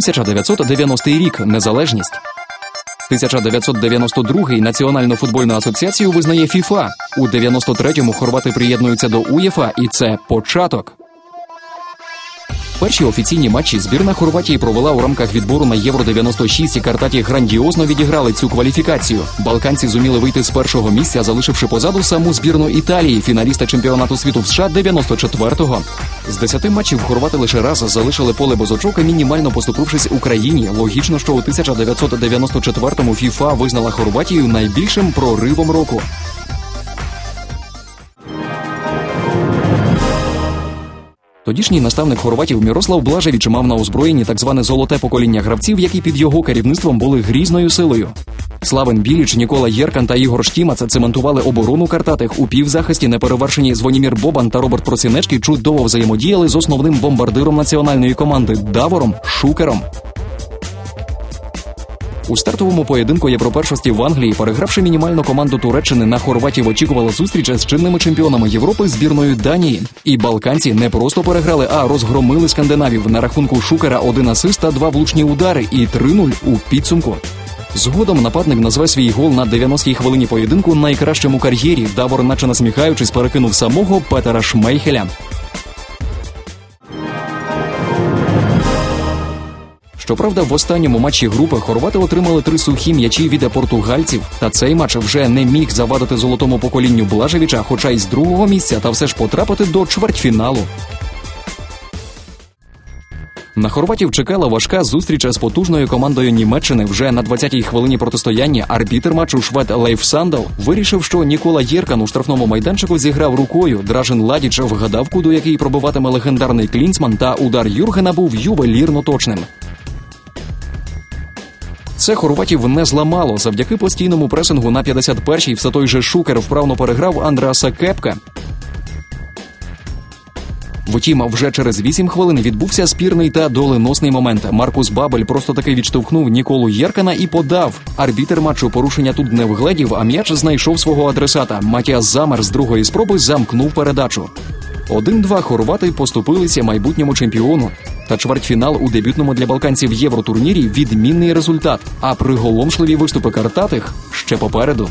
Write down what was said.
1990 рік незалежність. 1992 Національну футбольну асоціацію визнає ФІФА. У 93-му хорвати приєднуються до УЄФА, і це початок. Перші офіційні матчі збірна Хорватії провела у рамках відбору на Євро 96 і Картаті грандіозно відіграли цю кваліфікацію. Балканці зуміли вийти з першого місця, залишивши позаду саму збірну Італії, фіналіста чемпіонату світу в США 94-го. З 10 матчів хорвати лише раз залишили поле без очок мінімально поступившись Україні. Логічно, що у 1994-му ФІФА визнала Хорватію найбільшим проривом року. Тодішній наставник хорватів Мірослав Блаже мав на озброєнні так зване золоте покоління гравців, які під його керівництвом були грізною силою. Славен Біліч, Нікола Єркан та Ігор Штімаца цементували оборону картатих у півзахисті неперевершені Звонімір Бобан та Роберт Процінечки чудово взаємодіяли з основним бомбардиром національної команди Давором Шукером. У стартовому поєдинку європершості в Англії, перегравши мінімальну команду Туреччини на Хорватів, очікувала зустріч з чинними чемпіонами Європи збірною Данії. І балканці не просто переграли, а розгромили скандинавів на рахунку Шукера один асист та два влучні удари і 3-0 у підсумку. Згодом нападник назве свій гол на 90-й хвилині поєдинку найкращим у кар'єрі. Давор, наче насміхаючись, перекинув самого Петера Шмейхеля. Щоправда, в останньому матчі групи хорвати отримали три сухі м'ячі від португальців. Та цей матч вже не міг завадити золотому поколінню Блажевича, хоча й з другого місця, та все ж потрапити до чвертьфіналу. На хорватів чекала важка зустріч з потужною командою Німеччини. Вже на 20-й хвилині протистояння арбітер матчу швед Лейф Сандал вирішив, що Нікола Єркан у штрафному майданчику зіграв рукою. Дражин Ладіч вгадав, куди який пробиватиме легендарний клінцман, та удар Юргена був ювелірно точним. Це хорватів не зламало. Завдяки постійному пресингу на 51-й все той же Шукер вправно переграв Андреаса Кепка. Втім, вже через 8 хвилин відбувся спірний та доленосний момент. Маркус Бабель просто таки відштовхнув Ніколу Єркана і подав. Арбітер матчу порушення тут не вгледів, а м'яч знайшов свого адресата. Матіас Замер з другої спроби замкнув передачу. Один-два хорвати поступилися майбутньому чемпіону. Та чвертьфінал у дебютному для балканців євротурнірі відмінний результат. А приголомшливі виступи картатих ще попереду.